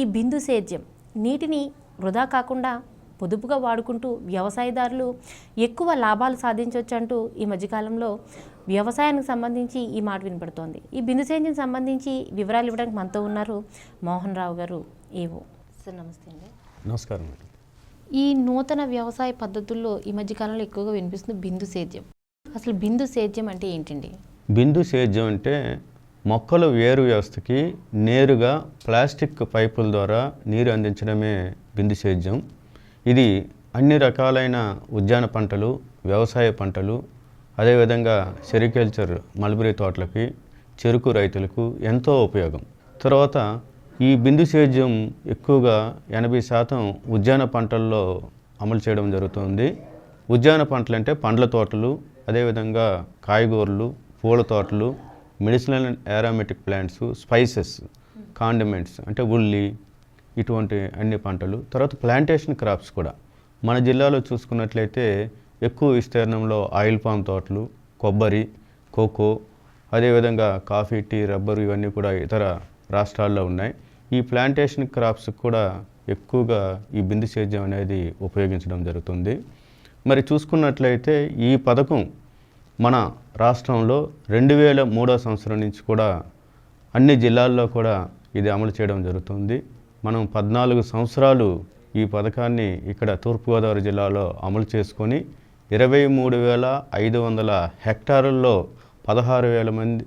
ఈ బిందు సేద్యం నీటిని వృధా కాకుండా పొదుపుగా వాడుకుంటూ వ్యవసాయదారులు ఎక్కువ లాభాలు సాధించవచ్చు అంటూ ఈ మధ్యకాలంలో వ్యవసాయానికి సంబంధించి ఈ మాట వినపడుతోంది. ఈ బిందు సేద్యం సంబంధించి వివరాలు ఇవ్వడానికి మనతో ఉన్నారు మోహన్ రావు గారు ఏవో. సార్ నమస్తే అండి. నమస్కారం ఈ నూతన వ్యవసాయ పద్ధతుల్లో ఈ మధ్యకాలంలో ఎక్కువగా వినిపిస్తుంది బిందు సేద్యం. అసలు బిందు సేద్యం అంటే ఏంటండి? బిందు సేద్యం అంటే మొక్కల వేరు వ్యవస్థకి నేరుగా ప్లాస్టిక్ పైపుల ద్వారా నీరు అందించడమే బిందు సేద్యం. ఇది అన్ని రకాలైన ఉద్యాన పంటలు వ్యవసాయ పంటలు అదేవిధంగా సెరికల్చర్ మల్బరీ తోటలకి చెరుకు రైతులకు ఎంతో ఉపయోగం. తర్వాత ఈ బిందు సేద్యం ఎక్కువగా ఎనభై శాతం ఉద్యాన పంటల్లో అమలు చేయడం జరుగుతుంది. ఉద్యాన పంటలు అంటే పండ్ల తోటలు అదేవిధంగా కాయగూరలు పూల తోటలు medicinal and aromatic plants spices condiments అంటే ఉల్లి ఇటువంటి అన్ని పంటలు. తర్వాత ప్లాంటేషన్ క్రాప్స్ కూడా. మన జిల్లాలో చూసుకున్నట్లయితే ఎక్కువ విస్తీర్ణంలో ఆయిల్ పామ్ తోటలు కొబ్బరి కోకో అదేవిధంగా కాఫీ టీ రబ్బరు ఇవన్నీ కూడా ఇతర రాష్ట్రాల్లో ఉన్నాయి. ఈ ప్లాంటేషన్ క్రాప్స్ కూడా ఎక్కువగా ఈ బిందు సేద్యం అనేది ఉపయోగించడం జరుగుతుంది. మరి చూసుకున్నట్లయితే ఈ పథకం మన రాష్ట్రంలో రెండు వేల మూడో సంవత్సరం నుంచి కూడా అన్ని జిల్లాల్లో కూడా ఇది అమలు చేయడం జరుగుతుంది. మనం పద్నాలుగు సంవత్సరాలు ఈ పథకాన్ని ఇక్కడ తూర్పుగోదావరి జిల్లాలో అమలు చేసుకొని ఇరవై మూడు వేల ఐదు వందల హెక్టారుల్లో పదహారు వేల మంది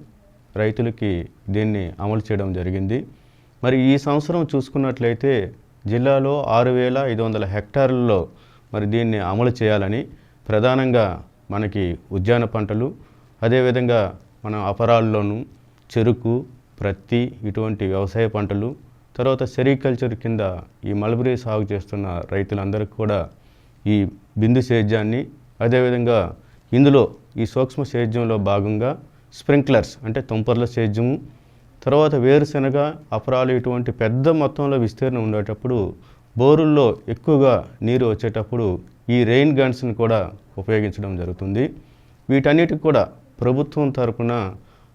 రైతులకి దీన్ని అమలు చేయడం జరిగింది. మరి ఈ సంవత్సరం చూసుకున్నట్లయితే జిల్లాలో ఆరు వేల ఐదు వందల హెక్టార్లలో మరి దీన్ని అమలు చేయాలని ప్రధానంగా మనకి ఉద్యాన పంటలు అదేవిధంగా మన అపరాల్లోనూ చెరుకు ప్రత్తి ఇటువంటి వ్యవసాయ పంటలు తర్వాత సెరికల్చర్ కింద ఈ మల్బరీ సాగు చేస్తున్న రైతులందరికీ కూడా ఈ బిందు సేద్యాన్ని అదేవిధంగా ఇందులో ఈ సూక్ష్మ సేద్యంలో భాగంగా స్ప్రింక్లర్స్ అంటే తుంపర్ల సేద్యము తర్వాత వేరుశనగ అపరాలు ఇటువంటి పెద్ద మొత్తంలో విస్తీర్ణం ఉండేటప్పుడు బోరుల్లో ఎక్కువగా నీరు వచ్చేటప్పుడు ఈ రెయిన్ గన్స్ని కూడా ఉపయోగించడం జరుగుతుంది. వీటన్నిటికి కూడా ప్రభుత్వం తరపున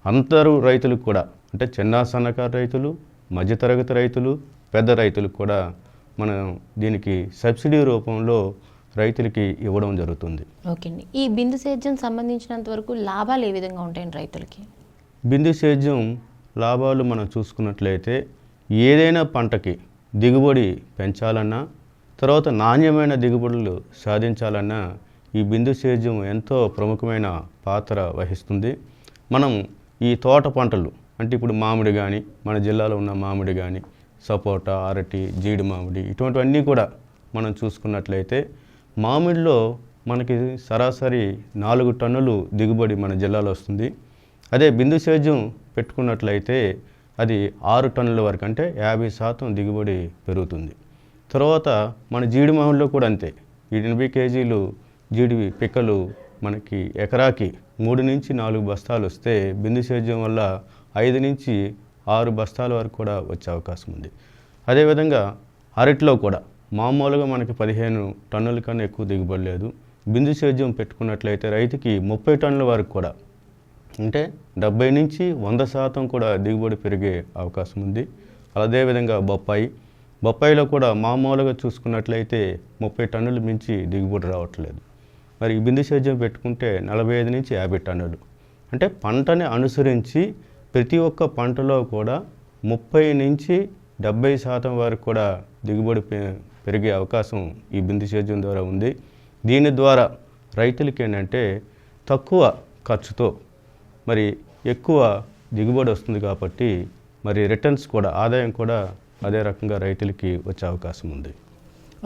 అందరూ రైతులకు కూడా అంటే చిన్న సన్నకారు రైతులు మధ్యతరగతి రైతులు పెద్ద రైతులకు కూడా మనం దీనికి సబ్సిడీ రూపంలో రైతులకి ఇవ్వడం జరుగుతుంది. ఓకే అండి. ఈ బిందు సేద్యం సంబంధించినంత వరకు లాభాలు ఏ విధంగా ఉంటాయండి రైతులకి? బిందు సేద్యం లాభాలు మనం చూసుకున్నట్లయితే ఏదైనా పంటకి దిగుబడి పెంచాలన్నా తర్వాత నాణ్యమైన దిగుబడులు సాధించాలన్నా ఈ బిందు సేద్యం ఎంతో ప్రముఖమైన పాత్ర వహిస్తుంది. మనం ఈ తోట పంటలు అంటే ఇప్పుడు మామిడి కానీ మన జిల్లాలో ఉన్న మామిడి కానీ సపోటా అరటి జీడి మామిడి ఇటువంటివన్నీ కూడా మనం చూసుకున్నట్లయితే మామిడిలో మనకి సరాసరి నాలుగు టన్నులు దిగుబడి మన జిల్లాలో వస్తుంది. అదే బిందు సేద్యం పెట్టుకున్నట్లయితే అది ఆరు టన్నుల వరకు అంటే యాభై శాతం దిగుబడి పెరుగుతుంది. తర్వాత మన జీడి మహంలో కూడా అంతే. ఈ ఎనభై కేజీలు జీడి పిక్కలు మనకి ఎకరాకి మూడు నుంచి నాలుగు బస్తాలు వస్తే బిందు సేద్యం వల్ల ఐదు నుంచి ఆరు బస్తాల వరకు కూడా వచ్చే అవకాశం ఉంది. అదేవిధంగా అరటిలో కూడా మామూలుగా మనకి పదిహేను టన్నుల కన్నా ఎక్కువ దిగుబడి లేదు. బిందు సేద్యం పెట్టుకున్నట్లయితే రైతుకి ముప్పై టన్నుల వరకు కూడా అంటే డెబ్బై నుంచి వంద శాతం కూడా దిగుబడి పెరిగే అవకాశం ఉంది. అదేవిధంగా బొప్పాయి బొప్పాయిలో కూడా మామూలుగా చూసుకున్నట్లయితే ముప్పై టన్నులు మించి దిగుబడి రావట్లేదు. మరి బిందు సేద్యం పెట్టుకుంటే నలభై ఐదు నుంచి యాభై టన్నులు. అంటే పంటని అనుసరించి ప్రతి ఒక్క పంటలో కూడా ముప్పై నుంచి డెబ్బై శాతం వరకు కూడా దిగుబడి పె- పెరిగే అవకాశం ఈ బిందు సేద్యం ద్వారా ఉంది. దీని ద్వారా రైతులకి ఏంటంటే తక్కువ ఖర్చుతో మరి ఎక్కువ దిగుబడి వస్తుంది కాబట్టి మరి రిటర్న్స్ కూడా ఆదాయం కూడా అదే రకంగా రైతులకి వచ్చే అవకాశం ఉంది.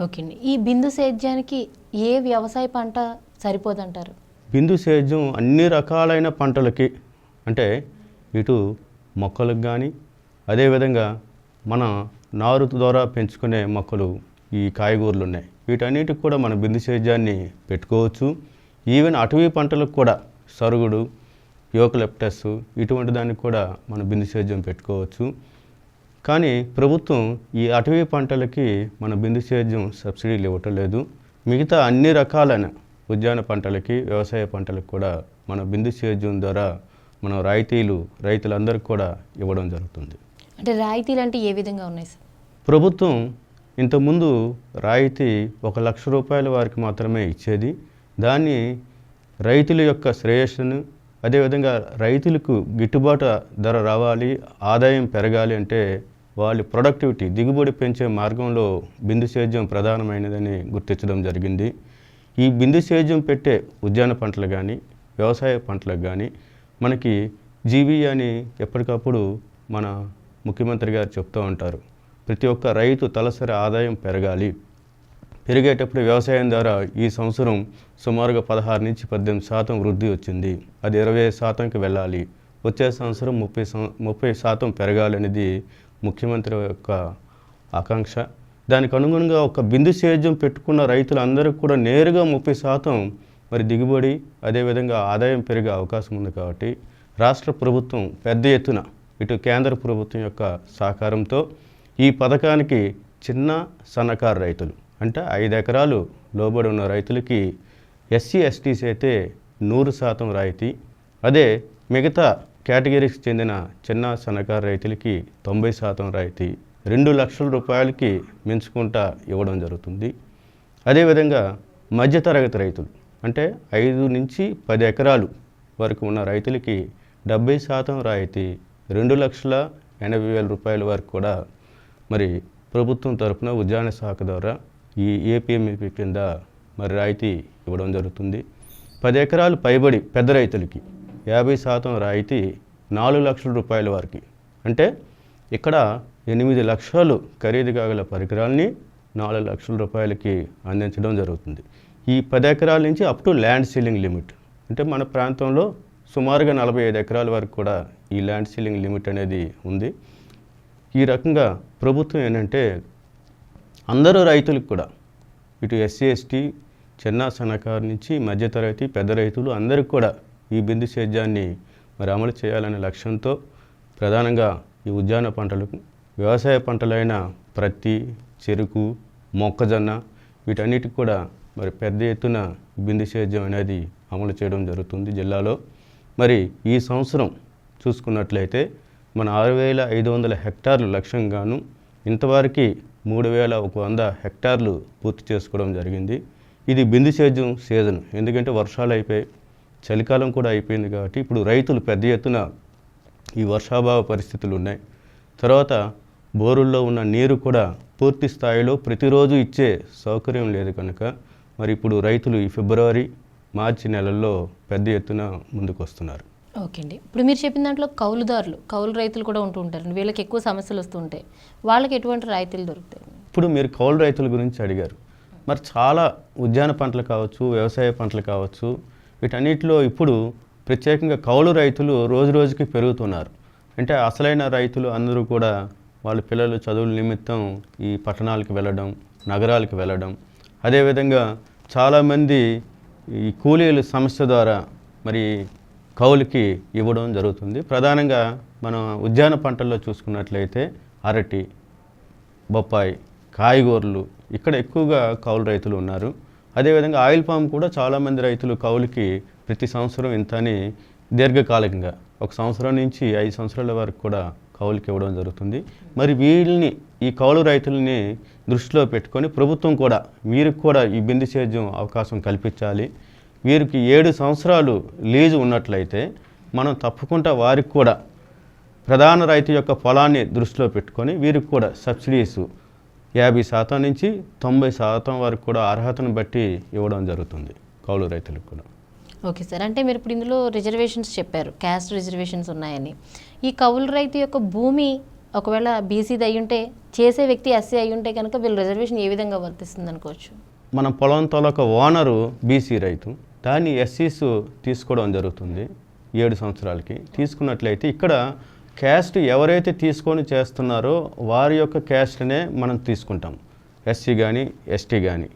ఓకే అండి. ఈ బిందు సేద్యానికి ఏ వ్యవసాయ పంట సరిపోదంటారు? బిందు సేద్యం అన్ని రకాలైన పంటలకి అంటే ఇటు మొక్కలకు కానీ అదేవిధంగా మన నారు ద్వారా పెంచుకునే మొక్కలు ఈ కాయగూరలు ఉన్నాయి. వీటన్నిటికి కూడా మన బిందు సేద్యాన్ని పెట్టుకోవచ్చు. ఈవెన్ అటవీ పంటలకు కూడా సరుగుడు యోకలెప్టస్ ఇటువంటి దానికి కూడా మన బిందు సేద్యం పెట్టుకోవచ్చు. కానీ ప్రభుత్వం ఈ అటవీ పంటలకి మన బిందు సేద్యం సబ్సిడీలు ఇవ్వటం లేదు. మిగతా అన్ని రకాలైన ఉద్యాన పంటలకి వ్యవసాయ పంటలకు కూడా మన బిందు సేద్యం ద్వారా మనం రాయితీలు రైతులందరికీ కూడా ఇవ్వడం జరుగుతుంది. అంటే రాయితీలు అంటే ఏ విధంగా ఉన్నాయి సార్? ప్రభుత్వం ఇంతకుముందు రాయితీ ఒక లక్ష రూపాయల వారికి మాత్రమే ఇచ్చేది. దాన్ని రైతుల యొక్క శ్రేయస్సును అదేవిధంగా రైతులకు గిట్టుబాటు ధర రావాలి ఆదాయం పెరగాలి అంటే వాళ్ళ ప్రొడక్టివిటీ దిగుబడి పెంచే మార్గంలో బిందు సేద్యం ప్రధానమైనదని గుర్తించడం జరిగింది. ఈ బిందు సేద్యం పెట్టే ఉద్యాన పంటలు కానీ వ్యవసాయ పంటలకు కానీ మనకి జీవి అని ఎప్పటికప్పుడు మన ముఖ్యమంత్రి గారు చెప్తూ ఉంటారు. ప్రతి ఒక్క రైతు తలసరి ఆదాయం పెరగాలి. పెరిగేటప్పుడు వ్యవసాయం ద్వారా ఈ సంవత్సరం సుమారుగా పదహారు నుంచి పద్దెనిమిది శాతం వృద్ధి వచ్చింది. అది ఇరవై శాతంకి వెళ్ళాలి. వచ్చే సంవత్సరం ముప్పై సం ముప్పై శాతం పెరగాలనేది ముఖ్యమంత్రి యొక్క ఆకాంక్ష. దానికి అనుగుణంగా ఒక బిందు సేద్యం పెట్టుకున్న రైతులందరికీ కూడా నేరుగా ముప్పై శాతం మరి దిగుబడి అదేవిధంగా ఆదాయం పెరిగే అవకాశం ఉంది కాబట్టి రాష్ట్ర ప్రభుత్వం పెద్ద ఎత్తున ఇటు కేంద్ర ప్రభుత్వం యొక్క సహకారంతో ఈ పథకానికి చిన్న సన్నకారు రైతులు అంటే ఐదు ఎకరాలు లోబడి ఉన్న రైతులకి ఎస్సీ ఎస్టీస్ అయితే నూరు శాతం రాయితీ. అదే మిగతా కేటగిరీకి చెందిన చిన్న సన్నకారు రైతులకి తొంభై శాతం రాయితీ రెండు లక్షల రూపాయలకి మించుకుంటా ఇవ్వడం జరుగుతుంది. అదేవిధంగా మధ్యతరగతి రైతులు అంటే ఐదు నుంచి పది ఎకరాలు వరకు ఉన్న రైతులకి డెబ్బై శాతం రాయితీ రెండు లక్షల ఎనభై వేల రూపాయల వరకు కూడా మరి ప్రభుత్వం తరపున ఉద్యాన శాఖ ద్వారా ఈ ఏపీఎంఈపీ కింద మరి రాయితీ ఇవ్వడం జరుగుతుంది. పది ఎకరాలు పైబడి పెద్ద రైతులకి యాభై శాతం రాయితీ నాలుగు లక్షల రూపాయల వరకు. అంటే ఇక్కడ ఎనిమిది లక్షలు ఖరీదు కాగల పరికరాల్ని నాలుగు లక్షల రూపాయలకి అందించడం జరుగుతుంది. ఈ పది ఎకరాల నుంచి up to land ceiling limit. అంటే మన ప్రాంతంలో సుమారుగా నలభై ఐదు ఎకరాల వరకు కూడా ఈ ల్యాండ్ సీలింగ్ లిమిట్ అనేది ఉంది. ఈ రకంగా ప్రభుత్వం ఏంటంటే అందరూ రైతులకు కూడా ఇటు ఎస్సీ ఎస్టీ చిన్న సన్నకారు నుంచి మధ్యతరగతి పెద్ద రైతులు అందరికి కూడా ఈ బిందు సేద్యాన్ని మరి అమలు చేయాలనే లక్ష్యంతో ప్రధానంగా ఈ ఉద్యాన పంటలకు వ్యవసాయ పంటలైన ప్రత్తి చెరుకు మొక్కజొన్న వీటన్నిటికి కూడా మరి పెద్ద ఎత్తున బిందు సేద్యం అనేది అమలు చేయడం జరుగుతుంది జిల్లాలో. మరి ఈ సంవత్సరం చూసుకున్నట్లయితే మన ఆరు వేల ఐదు వందల హెక్టార్లు లక్ష్యంగాను ఇంతవరకు మూడు వేల ఒక వంద హెక్టార్లు పూర్తి చేసుకోవడం జరిగింది. ఇది బిందు సేద్యం సీజన్. ఎందుకంటే వర్షాలు అయిపోయి చలికాలం కూడా అయిపోయింది కాబట్టి ఇప్పుడు రైతులు పెద్ద ఎత్తున ఈ వర్షాభావ పరిస్థితులు ఉన్నాయి. తర్వాత బోరుల్లో ఉన్న నీరు కూడా పూర్తి స్థాయిలో ప్రతిరోజు ఇచ్చే సౌకర్యం లేదు కనుక మరి ఇప్పుడు రైతులు ఈ ఫిబ్రవరి మార్చి నెలల్లో పెద్ద ఎత్తున ముందుకు వస్తున్నారు ఓకే అండి. ఇప్పుడు మీరు చెప్పిన దాంట్లో కౌలుదారులు కౌలు రైతులు కూడా ఉంటూ ఉంటారు. వీళ్ళకి ఎక్కువ సమస్యలు వస్తూ ఉంటాయి వాళ్ళకి ఎటువంటి రాయితీలు దొరుకుతాయి? ఇప్పుడు మీరు కౌలు రైతుల గురించి అడిగారు. మరి చాలా ఉద్యాన పంటలు కావచ్చు వ్యవసాయ పంటలు కావచ్చు వీటన్నిటిలో ఇప్పుడు ప్రత్యేకంగా కౌలు రైతులు రోజు రోజుకి పెరుగుతున్నారు. అంటే అసలైన రైతులు అందరూ కూడా వాళ్ళ పిల్లలు చదువుల నిమిత్తం ఈ పట్టణాలకు వెళ్ళడం నగరాలకు వెళ్ళడం. అదేవిధంగా చాలామంది ఈ కూలీల సమస్య ద్వారా మరి కౌలుకి ఇవ్వడం జరుగుతుంది. ప్రధానంగా మనం ఉద్యాన పంటల్లో చూసుకున్నట్లయితే అరటి బొప్పాయి కాయగూరలు ఇక్కడ ఎక్కువగా కౌలు రైతులు ఉన్నారు. అదేవిధంగా ఆయిల్ పామ్ కూడా చాలామంది రైతులు కౌలుకి ప్రతి సంవత్సరం ఇంత అని దీర్ఘకాలికంగా ఒక సంవత్సరం నుంచి ఐదు సంవత్సరాల వరకు కూడా కౌలుకి ఇవ్వడం జరుగుతుంది. మరి వీళ్ళని ఈ కౌలు రైతులని దృష్టిలో పెట్టుకొని ప్రభుత్వం కూడా వీరికి కూడా ఈ బిందు సేద్యం అవకాశం కల్పించాలి. వీరికి ఏడు సంవత్సరాలు లీజు ఉన్నట్లయితే మనం తప్పకుండా వారికి కూడా ప్రధాన రైతు యొక్క పొలాన్ని దృష్టిలో పెట్టుకొని వీరికి కూడా సబ్సిడీస్ యాభై శాతం నుంచి తొంభై శాతం వరకు కూడా అర్హతను బట్టి ఇవ్వడం జరుగుతుంది కౌలు రైతులకు కూడా. Okay sir. అంటే మీరు ఇప్పుడు ఇందులో రిజర్వేషన్స్ చెప్పారు క్యాస్ట్ రిజర్వేషన్స్ ఉన్నాయని. ఈ కౌలు రైతు యొక్క భూమి ఒకవేళ బీసీది అయి ఉంటే చేసే వ్యక్తి ఎస్సీ అయి ఉంటే కనుక వీళ్ళు రిజర్వేషన్ ఏ విధంగా వర్తిస్తుంది అనుకోవచ్చు? మన పొలం తొలక ఓనరు బీసీ రైతు దాన్ని ఎస్సీస్ తీసుకోవడం జరుగుతుంది ఏడు సంవత్సరాలకి. తీసుకున్నట్లయితే ఇక్కడ క్యాస్ట్ ఎవరైతే తీసుకొని చేస్తున్నారో వారి యొక్క క్యాస్ట్నే మనం తీసుకుంటాం. ఎస్సీ కానీ ఎస్టీ కానీ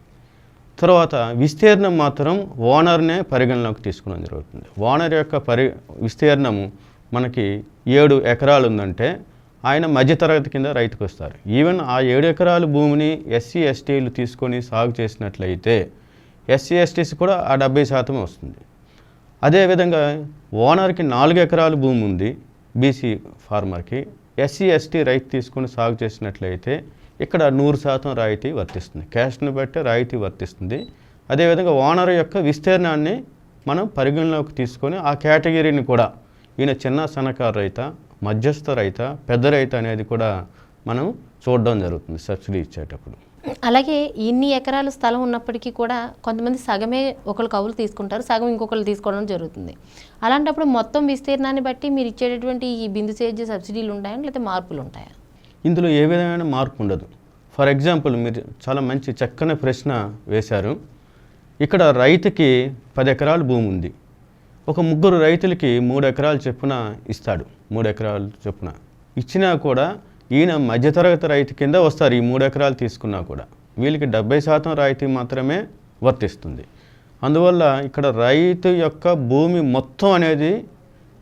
తర్వాత విస్తీర్ణం మాత్రం ఓనర్నే పరిగణలోకి తీసుకోవడం జరుగుతుంది. ఓనర్ యొక్క పరి విస్తీర్ణము మనకి ఏడు ఎకరాలు ఉందంటే ఆయన మధ్యతరగతి కింద రైతుకు వస్తారు ఈవెన్ ఆ ఏడు ఎకరాల భూమిని ఎస్సీ ఎస్టీలు తీసుకొని సాగు చేసినట్లయితే ఎస్సీ ఎస్టీస్ కూడా ఆ డెబ్బై శాతం వస్తుంది. అదేవిధంగా ఓనర్కి నాలుగు ఎకరాల భూమి ఉంది బీసీ ఫార్మర్కి ఎస్సీ ఎస్టీ రైతు తీసుకొని సాగు చేసినట్లయితే ఇక్కడ నూరు శాతం రాయితీ వర్తిస్తుంది. క్యాస్ట్ని బట్టి రాయితీ వర్తిస్తుంది. అదేవిధంగా ఓనర్ యొక్క విస్తీర్ణాన్ని మనం పరిగణలోకి తీసుకొని ఆ కేటగిరీని కూడా ఈయన చిన్న సన్నకారు రైత మధ్యస్థ రైత పెద్ద రైత అనేది కూడా మనం చూడడం జరుగుతుంది. సబ్సిడీ ఇచ్చేటప్పుడు. అలాగే ఇన్ని ఎకరాలు స్థలం ఉన్నప్పటికీ కూడా కొంతమంది సగమే ఒకరు కవులు తీసుకుంటారు సగం ఇంకొకరు తీసుకోవడం జరుగుతుంది. అలాంటప్పుడు మొత్తం విస్తీర్ణాన్ని బట్టి మీరు ఇచ్చేటటువంటి ఈ బిందు సేద్య సబ్సిడీలు ఉంటాయా లేకపోతే మార్పులు ఉంటాయా? ఇందులో ఏ విధమైన మార్పు ఉండదు. ఫర్ ఎగ్జాంపుల్ మీరు చాలా మంచి చక్కని ప్రశ్న వేశారు. ఇక్కడ రైతుకి పది ఎకరాల భూమి ఉంది. ఒక ముగ్గురు రైతులకి మూడు ఎకరాలు చొప్పున ఇస్తాడు. మూడు ఎకరాలు చొప్పున. ఇచ్చినా కూడా ఈయన మధ్యతరగతి రైతు కింద వస్తారు ఈ మూడు ఎకరాలు తీసుకున్నా కూడా. వీళ్ళకి డెబ్బై శాతం రాయితీ మాత్రమే వర్తిస్తుంది. అందువల్ల ఇక్కడ రైతు యొక్క భూమి మొత్తం అనేది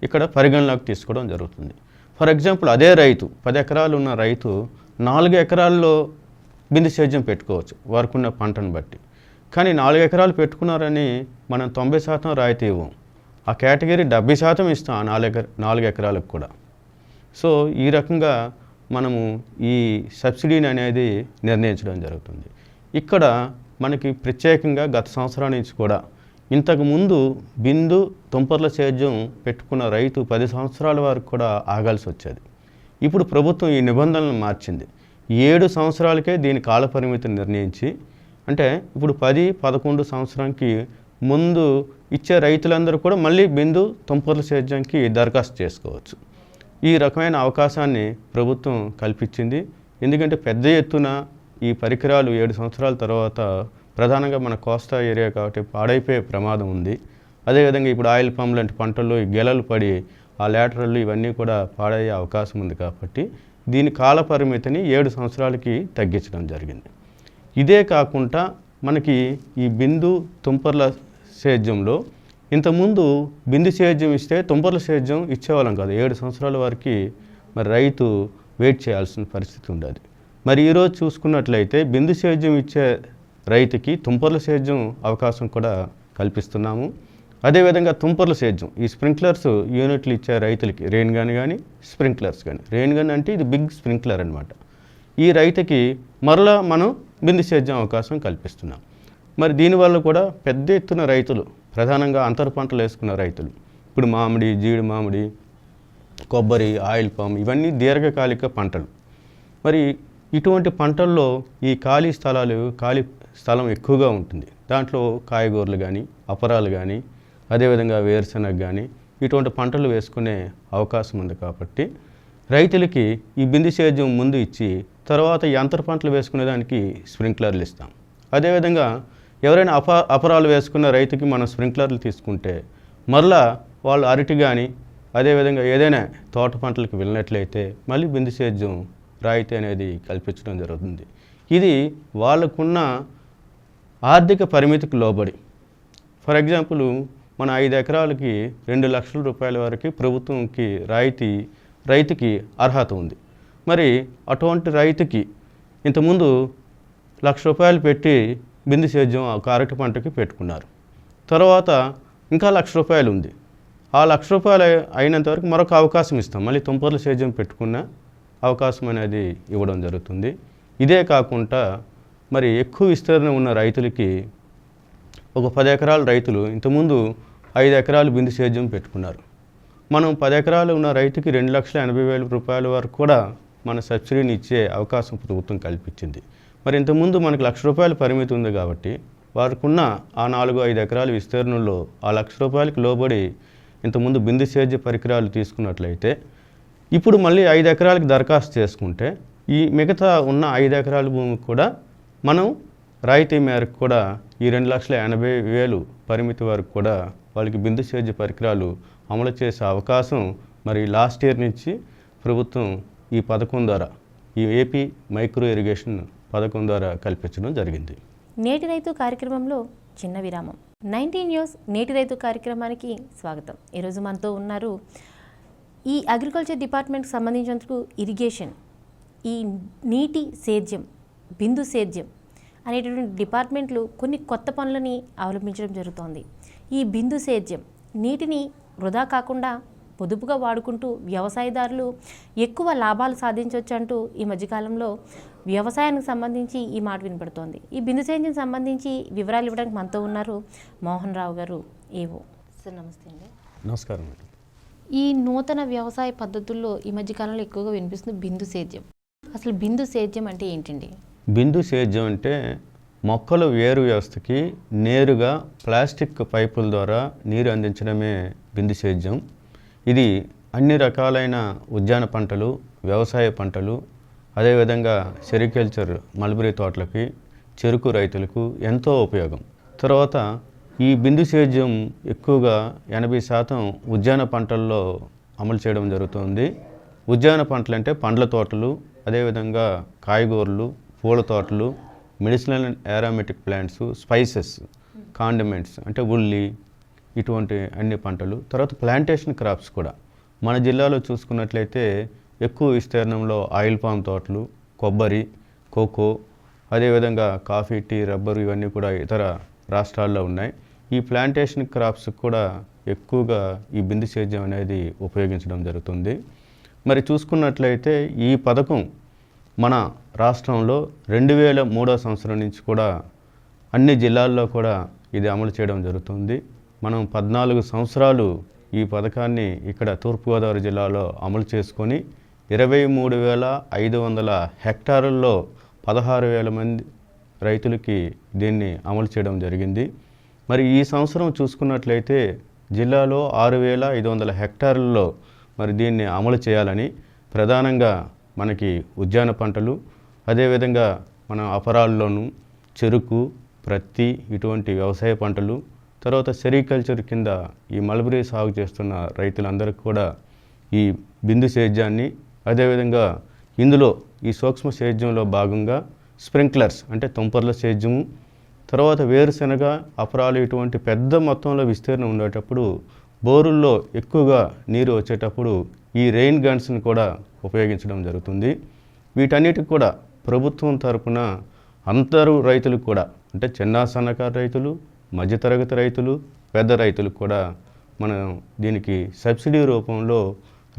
ఇక్కడ పరిగణలోకి తీసుకోవడం జరుగుతుంది. ఫర్ ఎగ్జాంపుల్ అదే రైతు పది ఎకరాలు ఉన్న రైతు నాలుగు ఎకరాల్లో బిందు సేద్యం పెట్టుకోవచ్చు వరకున్న ఉన్న పంటను బట్టి. కానీ నాలుగు ఎకరాలు పెట్టుకున్నారని మనం తొంభై శాతం రాయితీ ఇవ్వం. ఆ కేటగిరీ డెబ్బై శాతం ఇస్తాం ఆ నాలుగు ఎకర నాలుగు ఎకరాలకు కూడా. సో ఈ రకంగా మనము ఈ సబ్సిడీని అనేది నిర్ణయించడం జరుగుతుంది. ఇక్కడ మనకి ప్రత్యేకంగా గత సంవత్సరం నుంచి కూడా ఇంతకుముందు బిందు తుంపర్ల సేద్యం పెట్టుకున్న రైతు పది సంవత్సరాల వరకు కూడా ఆగాల్సి వచ్చేది. ఇప్పుడు ప్రభుత్వం ఈ నిబంధనలను మార్చింది. ఏడు సంవత్సరాలకే దీని కాలపరిమితిని నిర్ణయించి అంటే ఇప్పుడు పది పదకొండు సంవత్సరానికి ముందు ఇచ్చే రైతులందరూ కూడా మళ్ళీ బిందు తుంపర్ల సేద్యానికి దరఖాస్తు చేసుకోవచ్చు. ఈ రకమైన అవకాశాన్ని ప్రభుత్వం కల్పించింది. ఎందుకంటే పెద్ద ఎత్తున ఈ పరికరాలు ఏడు సంవత్సరాల తర్వాత ప్రధానంగా మన కోస్తా ఏరియా కాబట్టి పాడైపోయే ప్రమాదం ఉంది. అదేవిధంగా ఇప్పుడు ఆయిల్ పంప్ లాంటి పంటల్లో ఈ గెలలు పడి ఆ లేటరల్ ఇవన్నీ కూడా పాడయ్యే అవకాశం ఉంది కాబట్టి దీని కాల పరిమితిని ఏడు సంవత్సరాలకి తగ్గించడం జరిగింది. ఇదే కాకుండా మనకి ఈ బిందు తుంపర్ల సేద్యంలో ఇంతకుముందు బిందు సేద్యం ఇస్తే తుంపర్ల సేద్యం ఇచ్చేవాళ్ళం కాదు. ఏడు సంవత్సరాల వరకు మరి రైతు వెయిట్ చేయాల్సిన పరిస్థితి ఉండేది. మరి ఈరోజు చూసుకున్నట్లయితే బిందు సేద్యం ఇచ్చే రైతుకి తుంపర్ల సేద్యం అవకాశం కూడా కల్పిస్తున్నాము. అదేవిధంగా తుంపర్ల సేద్యం ఈ స్ప్రింక్లర్స్ యూనిట్లు ఇచ్చే రైతులకి రెయిన్ గన్ కానీ స్ప్రింక్లర్స్ కానీ రెయిన్ గన్ అంటే ఇది బిగ్ స్ప్రింక్లర్ అనమాట ఈ రైతుకి మరలా మనం బిందు సేద్యం అవకాశం కల్పిస్తున్నాం. మరి దీనివల్ల కూడా పెద్ద ఎత్తున రైతులు ప్రధానంగా అంతర పంటలు వేసుకున్న రైతులు. ఇప్పుడు మామిడి జీడి మామిడి కొబ్బరి ఆయిల్ పామ్ ఇవన్నీ దీర్ఘకాలిక పంటలు. మరి ఇటువంటి పంటల్లో ఈ ఖాళీ స్థలాలు ఖాళీ స్థలం ఎక్కువగా ఉంటుంది. దాంట్లో కాయగూరలు కానీ అపరాలు కానీ అదేవిధంగా వేరుశనగ కానీ ఇటువంటి పంటలు వేసుకునే అవకాశం ఉంది కాబట్టి రైతులకి ఈ బిందు సేద్యం ముందు ఇచ్చి తర్వాత ఈ అంతర పంటలు వేసుకునే దానికి స్ప్రింక్లర్లు ఇస్తాం. అదేవిధంగా ఎవరైనా అప అపరాలు వేసుకున్న రైతుకి మనం స్ప్రింక్లర్లు తీసుకుంటే మరలా వాళ్ళు అరటి కానీ అదేవిధంగా ఏదైనా తోట పంటలకు వెళ్ళినట్లయితే మళ్ళీ బిందు సేద్యం రాయితీ అనేది కల్పించడం జరుగుతుంది. ఇది వాళ్ళకున్న ఆర్థిక పరిమితికి లోబడి. ఫర్ ఎగ్జాంపుల్ మన ఐదు ఎకరాలకి రెండు లక్షల రూపాయల వరకు ప్రభుత్వంకి రాయితీ రైతుకి అర్హత ఉంది. మరి అటువంటి రైతుకి ఇంతకుముందు లక్ష రూపాయలు పెట్టి బిందు సేద్యం ఒక అరటి పంటకి పెట్టుకున్నారు. తర్వాత ఇంకా లక్ష రూపాయలు ఉంది. ఆ లక్ష రూపాయలు అయినంత వరకు మరొక అవకాశం ఇస్తాం. మళ్ళీ తుంపర్ల సేద్యం పెట్టుకున్న అవకాశం అనేది ఇవ్వడం జరుగుతుంది. ఇదే కాకుండా మరి ఎక్కువ విస్తీర్ణం ఉన్న రైతులకి ఒక పది ఎకరాల రైతులు ఇంతకుముందు ఐదు ఎకరాలు బిందు సేద్యం పెట్టుకున్నారు. మనం పది ఎకరాలు ఉన్న రైతుకి రెండు లక్షల ఎనభై వేల రూపాయల వరకు కూడా మన సబ్సిడీని ఇచ్చే అవకాశం ప్రభుత్వం కల్పించింది. మరి ఇంతకుముందు మనకు లక్ష రూపాయల పరిమితి ఉంది కాబట్టి వారికున్న ఆ నాలుగు ఐదు ఎకరాల విస్తీర్ణంలో ఆ లక్ష రూపాయలకు లోబడి ఇంతకుముందు బిందు సేద్య పరికరాలు తీసుకున్నట్లయితే ఇప్పుడు మళ్ళీ ఐదు ఎకరాలకి దరఖాస్తు చేసుకుంటే ఈ మిగతా ఉన్న ఐదు ఎకరాల భూమికి కూడా మనం రాయితీ మేరకు కూడా ఈ రెండు లక్షల ఎనభై వేలు పరిమితి వరకు కూడా వాళ్ళకి బిందు సేద్య పరికరాలు అమలు చేసే అవకాశం మరి లాస్ట్ ఇయర్ నుంచి ప్రభుత్వం ఈ పథకం ద్వారా ఈ ఏపీ మైక్రో ఇరిగేషన్ పథకం ద్వారా కల్పించడం జరిగింది. నేటి రైతు కార్యక్రమంలో చిన్న విరామం. నైన్టీన్ న్యూస్ నేటి రైతు కార్యక్రమానికి స్వాగతం. ఈరోజు మనతో ఉన్నారు ఈ అగ్రికల్చర్ డిపార్ట్మెంట్కి సంబంధించినందుకు ఇరిగేషన్ ఈ నీటి సేద్యం బిందు సేద్యం అనేటువంటి డిపార్ట్మెంట్లు కొన్ని కొత్త పనులని అవలంబించడం జరుగుతోంది. ఈ బిందు సేద్యం నీటిని వృధా కాకుండా పొదుపుగా వాడుకుంటూ వ్యవసాయదారులు ఎక్కువ లాభాలు సాధించవచ్చు ఈ మధ్యకాలంలో వ్యవసాయానికి సంబంధించి ఈ మాట వినపడుతోంది. ఈ బిందు సేద్యం సంబంధించి వివరాలు ఇవ్వడానికి మనతో ఉన్నారు మోహన్ రావు గారు ఏవో. సార్ నమస్తే అండి. నమస్కారం ఈ నూతన వ్యవసాయ పద్ధతుల్లో ఈ మధ్యకాలంలో ఎక్కువగా వినిపిస్తుంది బిందు సేద్యం. అసలు బిందు సేద్యం అంటే ఏంటండి? బిందు సేద్యం అంటే మొక్కల వేరు వ్యవస్థకి నేరుగా ప్లాస్టిక్ పైపుల ద్వారా నీరు అందించడమే బిందు సేద్యం. ఇది అన్ని రకాలైన ఉద్యాన పంటలు వ్యవసాయ పంటలు అదేవిధంగా సెరికల్చర్ మల్బరీ తోటలకి చెరుకు రైతులకు ఎంతో ఉపయోగం. తర్వాత ఈ బిందు సేద్యం ఎక్కువగా ఎనభై శాతం ఉద్యాన పంటల్లో అమలు చేయడం జరుగుతుంది. ఉద్యాన పంటలు అంటే పండ్ల తోటలు అదేవిధంగా కాయగూరలు పూల తోటలు medicinal aromatic plants spices condiments అంటే ఉల్లి ఇటువంటి అన్ని పంటలు. తర్వాత ప్లాంటేషన్ క్రాప్స్ కూడా. మన జిల్లాలో చూసుకున్నట్లయితే ఎక్కువ విస్తీర్ణంలో ఆయిల్ పామ్ తోటలు కొబ్బరి కోకో అదేవిధంగా కాఫీ టీ రబ్బరు ఇవన్నీ కూడా ఇతర రాష్ట్రాల్లో ఉన్నాయి. ఈ ప్లాంటేషన్ క్రాప్స్ కూడా ఎక్కువగా ఈ బిందు సేద్యం అనేది ఉపయోగించడం జరుగుతుంది. మరి చూసుకున్నట్లయితే ఈ పథకం మన రాష్ట్రంలో రెండు వేల మూడో సంవత్సరం నుంచి కూడా అన్ని జిల్లాల్లో కూడా ఇది అమలు చేయడం జరుగుతుంది. మనం పద్నాలుగు సంవత్సరాలు ఈ పథకాన్ని ఇక్కడ తూర్పుగోదావరి జిల్లాలో అమలు చేసుకొని ఇరవై మూడు వేల ఐదు వందల హెక్టారుల్లో పదహారు వేల మంది రైతులకి దీన్ని అమలు చేయడం జరిగింది. మరి ఈ సంవత్సరం చూసుకున్నట్లయితే జిల్లాలో ఆరు వేల ఐదు వందల హెక్టార్లలో మరి దీన్ని అమలు చేయాలని ప్రధానంగా మనకి ఉద్యాన పంటలు అదేవిధంగా మన అపరాల్లోనూ చెరుకు ప్రత్తి ఇటువంటి వ్యవసాయ పంటలు తర్వాత సెరికల్చర్ కింద ఈ మల్బరీ సాగు చేస్తున్న రైతులందరికీ కూడా ఈ బిందు సేద్యాన్ని అదేవిధంగా ఇందులో ఈ సూక్ష్మ సేద్యంలో భాగంగా స్ప్రింక్లర్స్ అంటే తుంపర్ల సేద్యము తర్వాత వేరుశనగ అపరాలు ఇటువంటి పెద్ద మొత్తంలో విస్తీర్ణం ఉండేటప్పుడు బోరుల్లో ఎక్కువగా నీరు వచ్చేటప్పుడు ఈ రెయిన్ గన్స్ని కూడా ఉపయోగించడం జరుగుతుంది. వీటన్నిటికి కూడా ప్రభుత్వం తరపున అందరూ రైతులకు కూడా అంటే చిన్న సన్నకారు రైతులు మధ్యతరగతి రైతులు పెద్ద రైతులకు కూడా మనం దీనికి సబ్సిడీ రూపంలో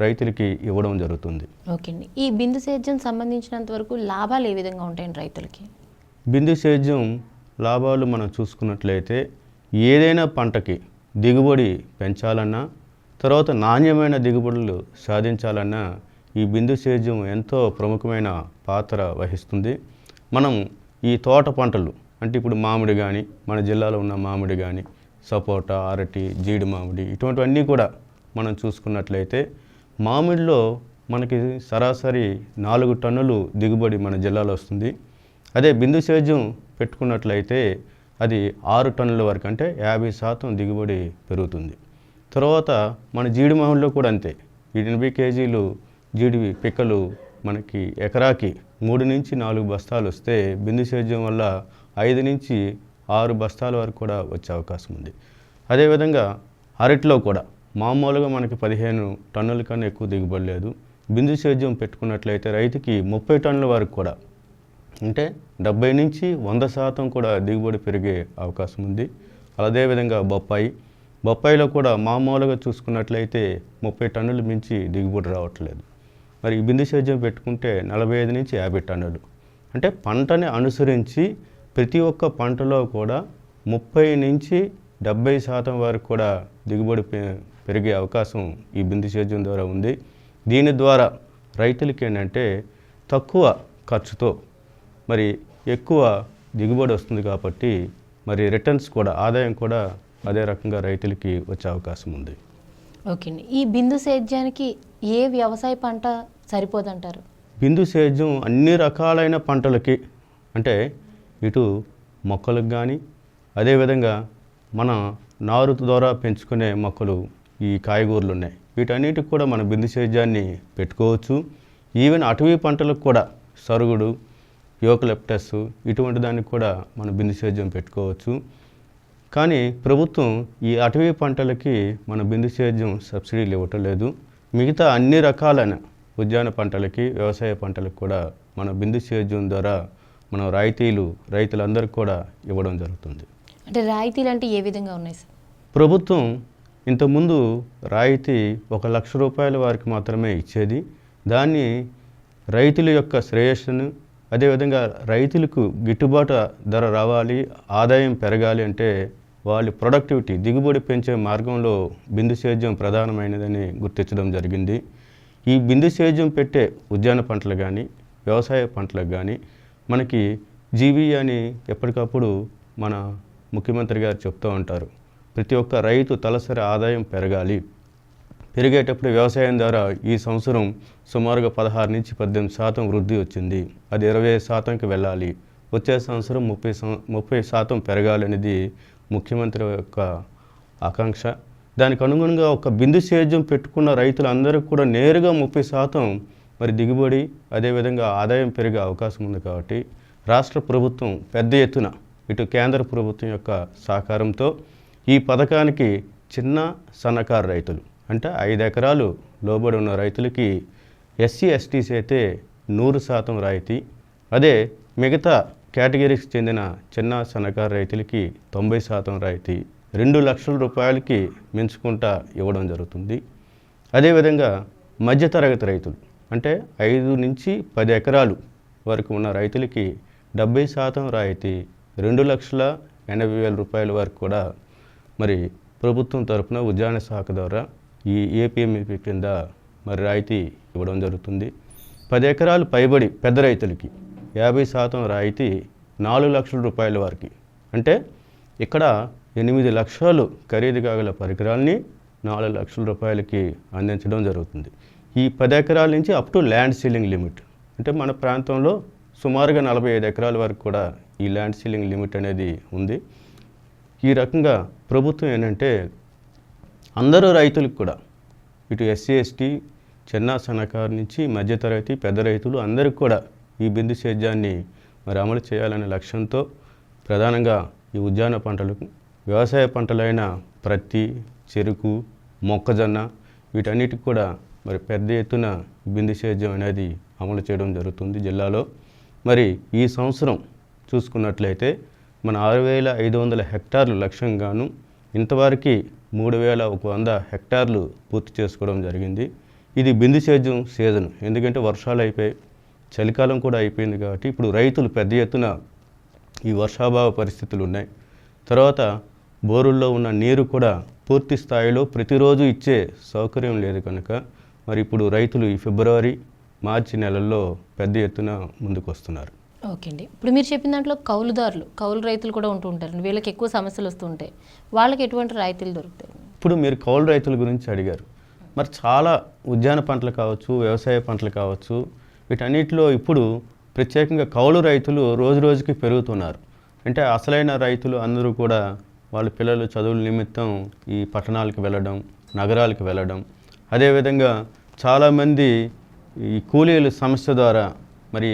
రైతులకి ఇవ్వడం జరుగుతుంది. ఓకే అండి. ఈ బిందు సేద్యం సంబంధించినంత వరకు లాభాలు ఏ విధంగా ఉంటాయండి రైతులకి? బిందు సేద్యం లాభాలు మనం చూసుకున్నట్లయితే ఏదైనా పంటకి దిగుబడి పెంచాలన్నా తర్వాత నాణ్యమైన దిగుబడులు సాధించాలన్నా ఈ బిందు సేద్యం ఎంతో ప్రముఖమైన పాత్ర వహిస్తుంది. మనం ఈ తోట పంటలు అంటే ఇప్పుడు మామిడి కానీ మన జిల్లాలో ఉన్న మామిడి కానీ సపోటా అరటి జీడి మామిడి ఇటువంటివన్నీ కూడా మనం చూసుకున్నట్లయితే మామిడిలో మనకి సరాసరి నాలుగు టన్నులు దిగుబడి మన జిల్లాలో వస్తుంది. అదే బిందు సేద్యం పెట్టుకున్నట్లయితే అది ఆరు టన్నుల వరకు అంటే యాభై శాతం దిగుబడి పెరుగుతుంది. తర్వాత మన జీడి మామిడిలో కూడా అంతే. ఎనభై కేజీలు జీడి పిక్కలు మనకి ఎకరాకి మూడు నుంచి నాలుగు బస్తాలు వస్తే బిందు సేద్యం వల్ల ఐదు నుంచి ఆరు బస్తాల వరకు కూడా వచ్చే అవకాశం ఉంది. అదేవిధంగా అరటిలో కూడా మామూలుగా మనకి పదిహేను టన్నుల కన్నా ఎక్కువ దిగుబడి లేదు. బిందు సేద్యం పెట్టుకున్నట్లయితే రైతుకి ముప్పై టన్నుల వరకు కూడా అంటే డెబ్బై నుంచి వంద శాతం కూడా దిగుబడి పెరిగే అవకాశం ఉంది. అదేవిధంగా బొప్పాయి. బొప్పాయిలో కూడా మామూలుగా చూసుకున్నట్లయితే ముప్పై టన్నులు మించి దిగుబడి రావట్లేదు. మరి బిందు సేద్యం పెట్టుకుంటే నలభై ఐదు నుంచి యాభై టన్నులు. అంటే పంటని అనుసరించి ప్రతి ఒక్క పంటలో కూడా ముప్పై నుంచి డెబ్బై శాతం వరకు కూడా దిగుబడి పె- పెరిగే అవకాశం ఈ బిందు సేద్యం ద్వారా ఉంది. దీని ద్వారా రైతులకి ఏంటంటే తక్కువ ఖర్చుతో మరి ఎక్కువ దిగుబడి వస్తుంది కాబట్టి మరి రిటర్న్స్ కూడా ఆదాయం కూడా అదే రకంగా రైతులకి వచ్చే అవకాశం ఉంది. ఓకే అండి. ఈ బిందు సేద్యానికి ఏ వ్యవసాయ పంట సరిపోదంటారు? బిందు సేద్యం అన్ని రకాలైన పంటలకి అంటే ఇటు మొక్కలకు కానీ అదేవిధంగా మన నారు ద్వారా పెంచుకునే మొక్కలు ఈ కాయగూరలు ఉన్నాయి వీటన్నిటికి కూడా మన బిందు సేద్యాన్ని పెట్టుకోవచ్చు. ఈవెన్ అటవీ పంటలకు కూడా సరుగుడు యోకలెప్టస్ ఇటువంటి దానికి కూడా మన బిందు సేద్యం పెట్టుకోవచ్చు. కానీ ప్రభుత్వం ఈ అటవీ పంటలకి మన బిందు సేద్యం సబ్సిడీలు ఇవ్వటం లేదు. మిగతా అన్ని రకాలైన ఉద్యాన పంటలకి వ్యవసాయ పంటలకు కూడా మన బిందు సేద్యం ద్వారా మనం రాయితీలు రైతులందరికీ కూడా ఇవ్వడం జరుగుతుంది. అంటే రాయితీలు అంటే ఏ విధంగా ఉన్నాయి సార్? ప్రభుత్వం ఇంతకుముందు రాయితీ ఒక లక్ష రూపాయల వారికి మాత్రమే ఇచ్చేది. దాన్ని రైతుల యొక్క శ్రేయస్సును అదేవిధంగా రైతులకు గిట్టుబాటు ధర రావాలి ఆదాయం పెరగాలి అంటే వాళ్ళ ప్రొడక్టివిటీ దిగుబడి పెంచే మార్గంలో బిందు సేద్యం ప్రధానమైనదని గుర్తించడం జరిగింది. ఈ బిందు సేద్యం పెట్టే ఉద్యాన పంటలు కానీ వ్యవసాయ పంటలకు కానీ మనకి జీవి అని ఎప్పటికప్పుడు మన ముఖ్యమంత్రి గారు చెప్తూ ఉంటారు. ప్రతి ఒక్క రైతు తలసరి ఆదాయం పెరగాలి. పెరిగేటప్పుడు వ్యవసాయం ద్వారా ఈ సంవత్సరం సుమారుగా పదహారు నుంచి పద్దెనిమిది శాతం వృద్ధి వచ్చింది. అది ఇరవై శాతంకి వెళ్ళాలి. వచ్చే సంవత్సరం ముప్పై సం- ముప్పై శాతం పెరగాలనేది ముఖ్యమంత్రి యొక్క ఆకాంక్ష. దానికి అనుగుణంగా ఒక బిందు సేద్యం పెట్టుకున్న రైతులందరికీ కూడా నేరుగా ముప్పై శాతం మరి దిగుబడి అదేవిధంగా ఆదాయం పెరిగే అవకాశం ఉంది కాబట్టి రాష్ట్ర ప్రభుత్వం పెద్ద ఎత్తున ఇటు కేంద్ర ప్రభుత్వం యొక్క సహకారంతో ఈ పథకానికి చిన్న సన్నకారు రైతులు అంటే ఐదు ఎకరాలు లోబడి ఉన్న రైతులకి ఎస్సీ ఎస్టీస్ అయితే నూరు శాతం రాయితీ. అదే మిగతా కేటగిరీకి చెందిన చిన్న సన్నకారు రైతులకి తొంభై శాతం రాయితీ. రెండు లక్షల రూపాయలకి మించుకుంటా ఇవ్వడం జరుగుతుంది. అదేవిధంగా మధ్యతరగతి రైతులు అంటే ఐదు నుంచి పది ఎకరాలు వరకు ఉన్న రైతులకి డెబ్బై శాతం రాయితీ రెండు లక్షల ఎనభై వేల రూపాయల వరకు కూడా మరి ప్రభుత్వం తరపున ఉద్యాన శాఖ ద్వారా ఈ ఏపీఎంఈపీ కింద మరి రాయితీ ఇవ్వడం జరుగుతుంది. పది ఎకరాలు పైబడి పెద్ద రైతులకి యాభై శాతం రాయితీ నాలుగు లక్షల రూపాయల వరకు. అంటే ఇక్కడ ఎనిమిది లక్షలు ఖరీదు కాగల పరికరాల్ని నాలుగు లక్షల రూపాయలకి అందించడం జరుగుతుంది. ఈ పది ఎకరాల నుంచి up to land ceiling limit అంటే మన ప్రాంతంలో సుమారుగా నలభై ఐదు ఎకరాల వరకు కూడా ఈ ల్యాండ్ సీలింగ్ లిమిట్ అనేది ఉంది. ఈ రకంగా ప్రభుత్వం ఏంటంటే అందరూ రైతులకు కూడా ఇటు ఎస్సీ ఎస్టీ చిన్న సన్నకారు నుంచి మధ్యతరగతి పెద్ద రైతులు అందరికీ కూడా ఈ బిందు సేద్యాన్ని మరి అమలు చేయాలనే లక్ష్యంతో ప్రధానంగా ఈ ఉద్యాన పంటలకు వ్యవసాయ పంటలైన ప్రత్తి చెరుకు మొక్కజొన్న వీటన్నిటికి కూడా మరి పెద్ద ఎత్తున బిందు సేద్యం అనేది అమలు చేయడం జరుగుతుంది జిల్లాలో. మరి ఈ సంవత్సరం చూసుకున్నట్లయితే మన ఆరు వేల ఐదు వందల హెక్టార్లు లక్ష్యంగాను ఇంతవరకు మూడు వేల ఒక వంద హెక్టార్లు పూర్తి చేసుకోవడం జరిగింది. ఇది బిందు సేద్యం సీజన్. ఎందుకంటే వర్షాలు అయిపోయాయి చలికాలం కూడా అయిపోయింది కాబట్టి ఇప్పుడు రైతులు పెద్ద ఎత్తున ఈ వర్షాభావ పరిస్థితులు ఉన్నాయి. తర్వాత బోరుల్లో ఉన్న నీరు కూడా పూర్తి స్థాయిలో ప్రతిరోజు ఇచ్చే సౌకర్యం లేదు కనుక మరి ఇప్పుడు రైతులు ఈ ఫిబ్రవరి మార్చి నెలల్లో పెద్ద ఎత్తున ముందుకు వస్తున్నారు ఓకే అండి. ఇప్పుడు మీరు చెప్పిన దాంట్లో కౌలుదారులు కౌలు రైతులు కూడా ఉంటూ ఉంటారు వీళ్ళకి ఎక్కువ సమస్యలు వస్తూ ఉంటాయి. వాళ్ళకి ఎటువంటి రాయితీలు దొరుకుతాయి? ఇప్పుడు మీరు కౌలు రైతుల గురించి అడిగారు. మరి చాలా ఉద్యాన పంటలు కావచ్చు వ్యవసాయ పంటలు కావచ్చు వీటన్నిటిలో ఇప్పుడు ప్రత్యేకంగా కౌలు రైతులు రోజు రోజుకి పెరుగుతున్నారు. అంటే అసలైన రైతులు అందరూ కూడా వాళ్ళ పిల్లలు చదువుల నిమిత్తం ఈ పట్టణాలకు వెళ్ళడం నగరాలకు వెళ్ళడం అదేవిధంగా చాలామంది ఈ కూలీల సమస్య ద్వారా మరి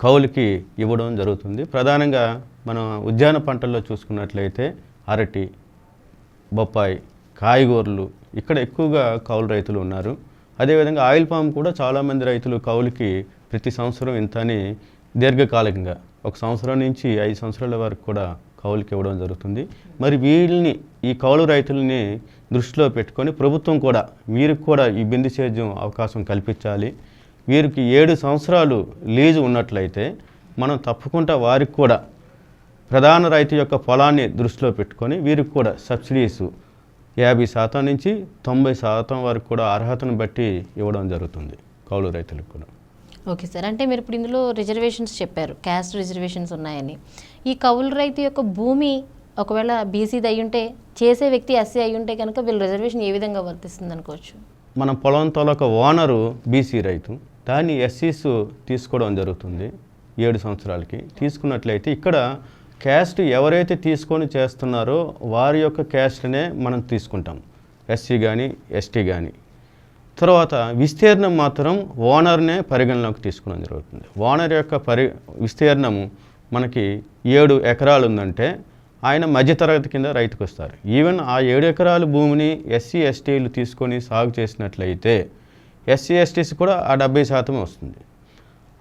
కౌలుకి ఇవ్వడం జరుగుతుంది. ప్రధానంగా మనం ఉద్యాన పంటల్లో చూసుకున్నట్లయితే అరటి బొప్పాయి కాయగూరలు ఇక్కడ ఎక్కువగా కౌలు రైతులు ఉన్నారు. అదేవిధంగా ఆయిల్ పామ్ కూడా చాలామంది రైతులు కౌలుకి ప్రతి సంవత్సరం ఇంత అని దీర్ఘకాలికంగా ఒక సంవత్సరం నుంచి ఐదు సంవత్సరాల వరకు కూడా కౌలుకి ఇవ్వడం జరుగుతుంది. మరి వీళ్ళని ఈ కౌలు రైతుల్ని దృష్టిలో పెట్టుకొని ప్రభుత్వం కూడా వీరికి కూడా ఈ బిందు సేద్యం అవకాశం కల్పించాలి. వీరికి ఏడు సంవత్సరాలు లీజు ఉన్నట్లయితే మనం తప్పకుండా వారికి కూడా ప్రధాన రైతు యొక్క పొలాన్ని దృష్టిలో పెట్టుకొని వీరికి కూడా సబ్సిడీస్ యాభై శాతం నుంచి తొంభై శాతం వరకు కూడా అర్హతను బట్టి ఇవ్వడం జరుగుతుంది కౌలు రైతులకు కూడా. Okay sir. అంటే మీరు ఇప్పుడు ఇందులో రిజర్వేషన్స్ చెప్పారు క్యాస్ట్ రిజర్వేషన్స్ ఉన్నాయని. ఈ కౌలు రైతు యొక్క భూమి ఒకవేళ బీసీది అయి ఉంటే చేసే వ్యక్తి ఎస్సీ అయి ఉంటే కనుక వీళ్ళు రిజర్వేషన్ ఏ విధంగా వర్తిస్తుంది అనుకోవచ్చు? మన పొలం తొలక ఓనరు బీసీ రైతు దాన్ని ఎస్సీస్ తీసుకోవడం జరుగుతుంది ఏడు సంవత్సరాలకి. తీసుకున్నట్లయితే ఇక్కడ క్యాస్ట్ ఎవరైతే తీసుకొని చేస్తున్నారో వారి యొక్క క్యాస్ట్నే మనం తీసుకుంటాం. ఎస్సీ కానీ ఎస్టీ కానీ తర్వాత విస్తీర్ణం మాత్రం ఓనర్నే పరిగణలోకి తీసుకోవడం జరుగుతుంది. ఓనర్ యొక్క పరి విస్తీర్ణము మనకి ఏడు ఎకరాలు ఉందంటే ఆయన మధ్యతరగతి కింద రైతుకు వస్తారు ఈవెన్ ఆ ఏడు ఎకరాల భూమిని ఎస్సీ ఎస్టీలు తీసుకొని సాగు చేసినట్లయితే ఎస్సీ ఎస్టీస్ కూడా ఆ డెబ్బై శాతం వస్తుంది.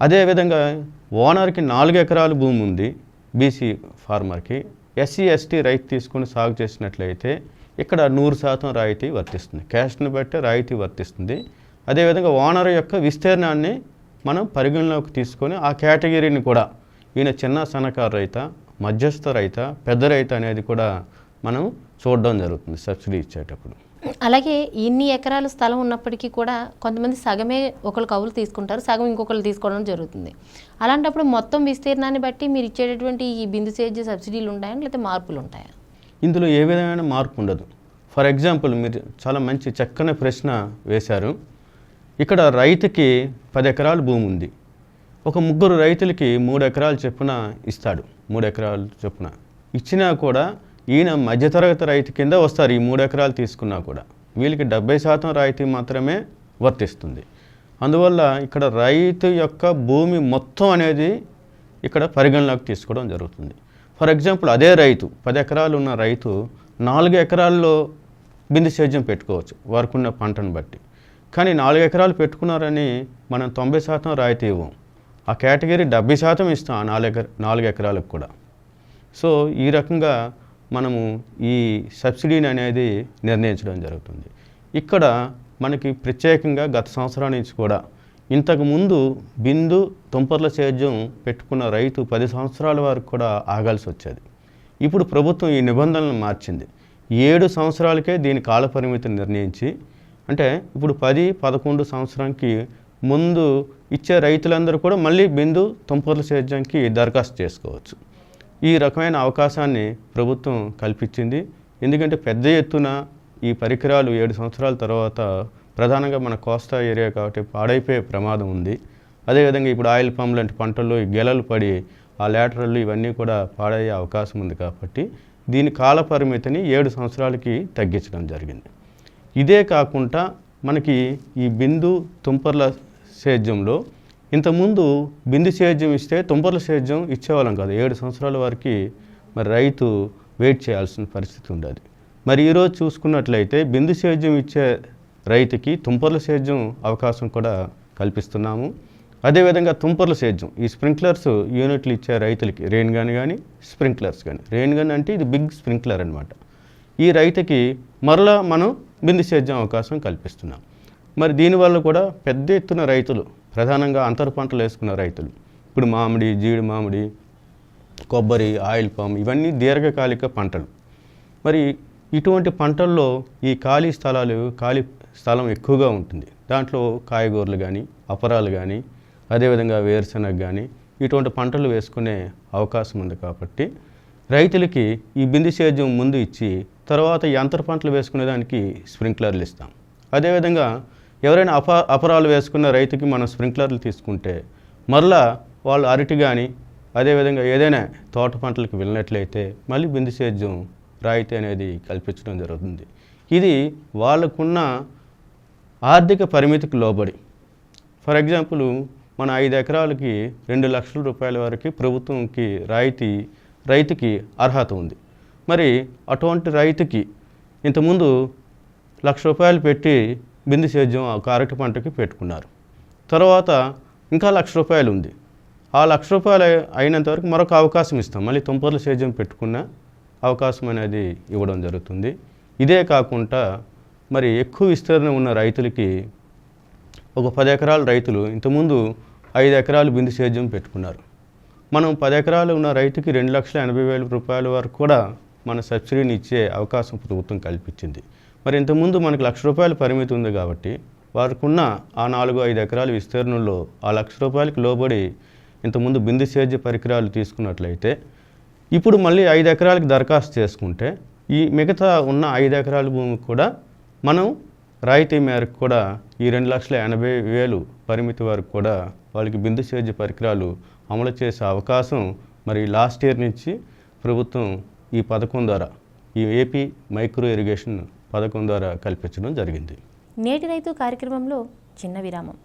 అదేవిధంగా ఓనర్కి నాలుగు ఎకరాల భూమి ఉంది బీసీ ఫార్మర్కి ఎస్సీ ఎస్టీ రైతు తీసుకొని సాగు చేసినట్లయితే ఇక్కడ నూరు శాతం రాయితీ వర్తిస్తుంది. క్యాస్ట్ని బట్టి రాయితీ వర్తిస్తుంది. అదేవిధంగా ఓనర్ యొక్క విస్తీర్ణాన్ని మనం పరిగణలోకి తీసుకొని ఆ కేటగిరీని కూడా ఈయన చిన్న సన్నకారు రైత మధ్యస్థ రైత పెద్ద రైత అనేది కూడా మనం చూడడం జరుగుతుంది సబ్సిడీ ఇచ్చేటప్పుడు. అలాగే ఇన్ని ఎకరాలు స్థలం ఉన్నప్పటికీ కూడా కొంతమంది సగమే ఒకళ్ళు కవులు తీసుకుంటారు సగం ఇంకొకరు తీసుకోవడం జరుగుతుంది. అలాంటప్పుడు మొత్తం విస్తీర్ణాన్ని బట్టి మీరు ఇచ్చేటటువంటి ఈ బిందు సేద్య సబ్సిడీలు ఉంటాయా? లేకపోతే మార్పులు ఉంటాయా? ఇందులో ఏ విధమైన మార్పు ఉండదు. ఫర్ ఎగ్జాంపుల్ మీరు చాలా మంచి చక్కని ప్రశ్న వేశారు. ఇక్కడ రైతుకి పది ఎకరాల భూమి ఉంది. ఒక ముగ్గురు రైతులకి మూడు ఎకరాలు చొప్పున ఇస్తాడు. మూడు ఎకరాలు చొప్పున ఇచ్చినా కూడా ఈయన మధ్యతరగతి రైతు కింద వస్తారు. ఈ మూడు ఎకరాలు తీసుకున్నా కూడా వీళ్ళకి డెబ్బై శాతం రాయితీ మాత్రమే వర్తిస్తుంది. అందువల్ల ఇక్కడ రైతు యొక్క భూమి మొత్తం అనేది ఇక్కడ పరిగణలోకి తీసుకోవడం జరుగుతుంది. ఫర్ ఎగ్జాంపుల్ అదే రైతు పది ఎకరాలు ఉన్న రైతు నాలుగు ఎకరాల్లో బిందు సేద్యం పెట్టుకోవచ్చు వారికున్న పంటను బట్టి. కానీ నాలుగు ఎకరాలు పెట్టుకున్నారని మనం తొంభై శాతం రాయితీ ఇవ్వం. ఆ కేటగిరీ డెబ్బై శాతం ఇస్తాం ఆ నాలుగు ఎకర నాలుగు ఎకరాలకు కూడా. సో ఈ రకంగా మనము ఈ సబ్సిడీని అనేది నిర్ణయించడం జరుగుతుంది. ఇక్కడ మనకి ప్రత్యేకంగా గత సంవత్సరం నుంచి కూడా ఇంతకుముందు బిందు తుంపర్ల సేద్యం పెట్టుకున్న రైతు పది సంవత్సరాల వరకు కూడా ఆగాల్సి వచ్చేది. ఇప్పుడు ప్రభుత్వం ఈ నిబంధనలను మార్చింది. ఏడు సంవత్సరాలకే దీని కాలపరిమితిని నిర్ణయించి అంటే ఇప్పుడు పది పదకొండు సంవత్సరానికి ముందు ఇచ్చే రైతులందరూ కూడా మళ్ళీ బిందు తుంపర్ల సేద్యానికి దరఖాస్తు చేసుకోవచ్చు. ఈ రకమైన అవకాశాన్ని ప్రభుత్వం కల్పించింది. ఎందుకంటే పెద్ద ఎత్తున ఈ పరికరాలు ఏడు సంవత్సరాల తర్వాత ప్రధానంగా మన కోస్తా ఏరియా కాబట్టి పాడైపోయే ప్రమాదం ఉంది. అదేవిధంగా ఇప్పుడు ఆయిల్ పంప్ లాంటి పంటల్లో గెలలు పడి ఆ లేటరల్ ఇవన్నీ కూడా పాడయ్యే అవకాశం ఉంది కాబట్టి దీని కాల పరిమితిని ఏడు సంవత్సరాలకి తగ్గించడం జరిగింది. ఇదే కాకుండా మనకి ఈ బిందు తుంపర్ల సేద్యంలో ఇంతకుముందు బిందు సేద్యం ఇస్తే తుంపర్ల సేద్యం ఇచ్చేవాళ్ళం కాదు. ఏడు సంవత్సరాల వరకు మరి రైతు వెయిట్ చేయాల్సిన పరిస్థితి ఉండేది. మరి ఈరోజు చూసుకున్నట్లయితే బిందు సేద్యం ఇచ్చే రైతుకి తుంపర్ల సేద్యం అవకాశం కూడా కల్పిస్తున్నాము. అదేవిధంగా తుంపర్ల సేద్యం ఈ స్ప్రింక్లర్స్ యూనిట్లు ఇచ్చే రైతులకి రెయిన్ గన్ కానీ స్ప్రింక్లర్స్ కానీ రెయిన్ గన్ అంటే ఇది బిగ్ స్ప్రింక్లర్ అనమాట ఈ రైతుకి మరలా మనం బిందు సేద్యం అవకాశం కల్పిస్తున్నాం. మరి దీనివల్ల కూడా పెద్ద ఎత్తున రైతులు ప్రధానంగా అంతర పంటలు వేసుకున్న రైతులు ఇప్పుడు మామిడి జీడి మామిడి కొబ్బరి ఆయిల్ పామ్ ఇవన్నీ దీర్ఘకాలిక పంటలు. మరి ఇటువంటి పంటల్లో ఈ ఖాళీ స్థలాలు ఖాళీ స్థలం ఎక్కువగా ఉంటుంది. దాంట్లో కాయగూరలు కానీ అపరాలు కానీ అదేవిధంగా వేరుశనగ కానీ ఇటువంటి పంటలు వేసుకునే అవకాశం ఉంది కాబట్టి రైతులకి ఈ బిందు సేద్యం ముందు ఇచ్చి తర్వాత యంత్ర పంటలు వేసుకునేదానికి స్ప్రింక్లర్లు ఇస్తాం. అదేవిధంగా ఎవరైనా అప అపరాలు వేసుకున్న రైతుకి మనం స్ప్రింక్లర్లు తీసుకుంటే మరలా వాళ్ళు అరటి కానీ అదేవిధంగా ఏదైనా తోట పంటలకు వెళ్ళినట్లయితే మళ్ళీ బిందు సేద్యం రాయితీ అనేది కల్పించడం జరుగుతుంది. ఇది వాళ్ళకున్న ఆర్థిక పరిమితికి లోబడి. ఫర్ ఎగ్జాంపుల్ మన ఐదు ఎకరాలకి రెండు లక్షల రూపాయల వరకు ప్రభుత్వంకి రాయితీ రైతుకి అర్హత ఉంది. మరి అటువంటి రైతుకి ఇంతకుముందు లక్ష రూపాయలు పెట్టి బిందు సేద్యం ఆ కారటి పంటకి పెట్టుకున్నారు. తర్వాత ఇంకా లక్ష రూపాయలు ఉంది. ఆ లక్ష రూపాయలు అయినంత వరకు మరొక అవకాశం ఇస్తాం. మళ్ళీ తుంపర్ల సేద్యం పెట్టుకున్న అవకాశం అనేది ఇవ్వడం జరుగుతుంది. ఇదే కాకుండా మరి ఎక్కువ విస్తీర్ణం ఉన్న రైతులకి ఒక పది ఎకరాల రైతులు ఇంతకుముందు ఐదు ఎకరాలు బిందు సేద్యం పెట్టుకున్నారు. మనం పది ఎకరాలు ఉన్న రైతుకి రెండు లక్షల ఎనభై వేల రూపాయల వరకు కూడా మన సబ్సిడీని ఇచ్చే అవకాశం ప్రభుత్వం కల్పించింది. మరి ఇంతకుముందు మనకు లక్ష రూపాయల పరిమితి ఉంది కాబట్టి వారికున్న ఆ నాలుగు ఐదు ఎకరాల విస్తీర్ణంలో ఆ లక్ష రూపాయలకు లోబడి ఇంతకుముందు బిందు సేద్య పరికరాలు తీసుకున్నట్లయితే ఇప్పుడు మళ్ళీ ఐదు ఎకరాలకు దరఖాస్తు చేసుకుంటే ఈ మిగతా ఉన్న ఐదు ఎకరాల భూమికి కూడా మనం రాయితీ మేరకు కూడా ఈ రెండు లక్షల ఎనభై వేలు పరిమితి వరకు కూడా వాళ్ళకి బిందు సేద్య పరికరాలు అమలు చేసే అవకాశం మరి లాస్ట్ ఇయర్ నుంచి ప్రభుత్వం ఈ పథకం ద్వారా ఈ ఏపీ మైక్రో ఇరిగేషన్ పథకం ద్వారా కల్పించడం జరిగింది. నేటి రైతు కార్యక్రమంలో చిన్న విరామం.